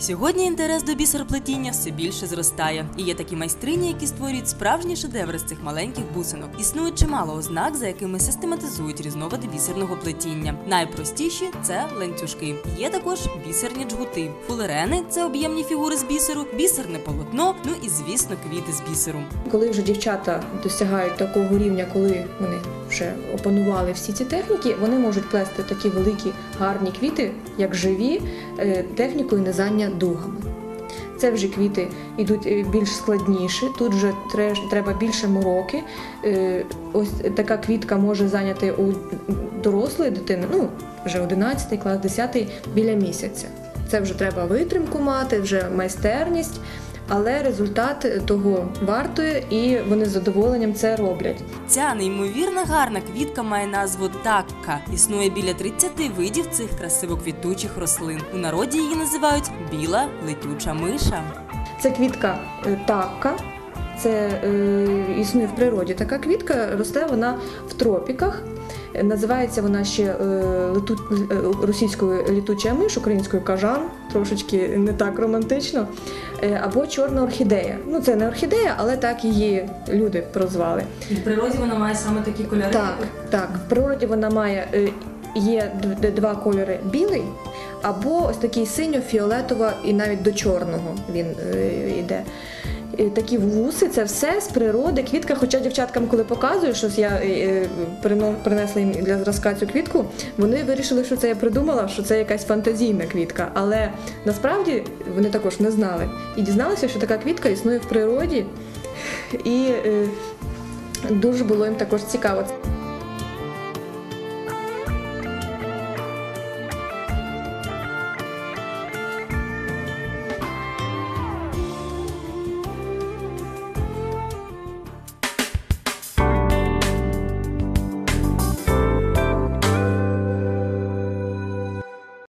Сьогодні інтерес до бісероплетіння все більше зростає, і є такі майстрині, які створюють справжні шедеври з цих маленьких бусинок. Існує чимало ознак, за якими систематизують різновиди бісерного плетіння. Найпростіші це ланцюжки. Є також бісерні джгути. Фулерени це об'ємні фігури з бісеру, бісерне полотно, ну і звісно, квіти з бісеру. Коли вже дівчата досягають такого рівня, коли вони вже опанували всі ці техніки, вони можуть плести такі великі гарні квіти, як живі, е, технікою низання дугами. Це вже квіти йдуть е, більш складніші, тут вже тре- треба більше мороки. Е, Ось така квітка може зайняти у дорослої дитини, ну вже 11 клас, 10 біля місяця. Це вже треба витримку мати, вже майстерність, але результат того вартує, і вони з задоволенням це роблять. Ця неймовірно гарна квітка має назву такка. Існує біля 30 видів цих красиво-квітучих рослин. У народі її називають біла летюча миша. Це квітка е, такка. Це е, існує в природі. Така квітка росте вона в тропіках. Називається вона ще е, лету, е, російською літуча миш, українською кажан, трошечки не так романтично. Е, або чорна орхідея. Ну це не орхідея, але так її люди прозвали. І В природі вона має саме такі кольори. Так, так. В природі вона має е, є два кольори білий, або ось такий синьо-фіолетово, і навіть до чорного він е, йде. Е, Такі вуси, це все з природи. Квітка, хоча дівчаткам, коли показую, щось я е, е, принесла їм для зразка цю квітку, вони вирішили, що це я придумала, що це якась фантазійна квітка. Але насправді вони також не знали. І дізналися, що така квітка існує в природі. І дуже було їм також цікаво.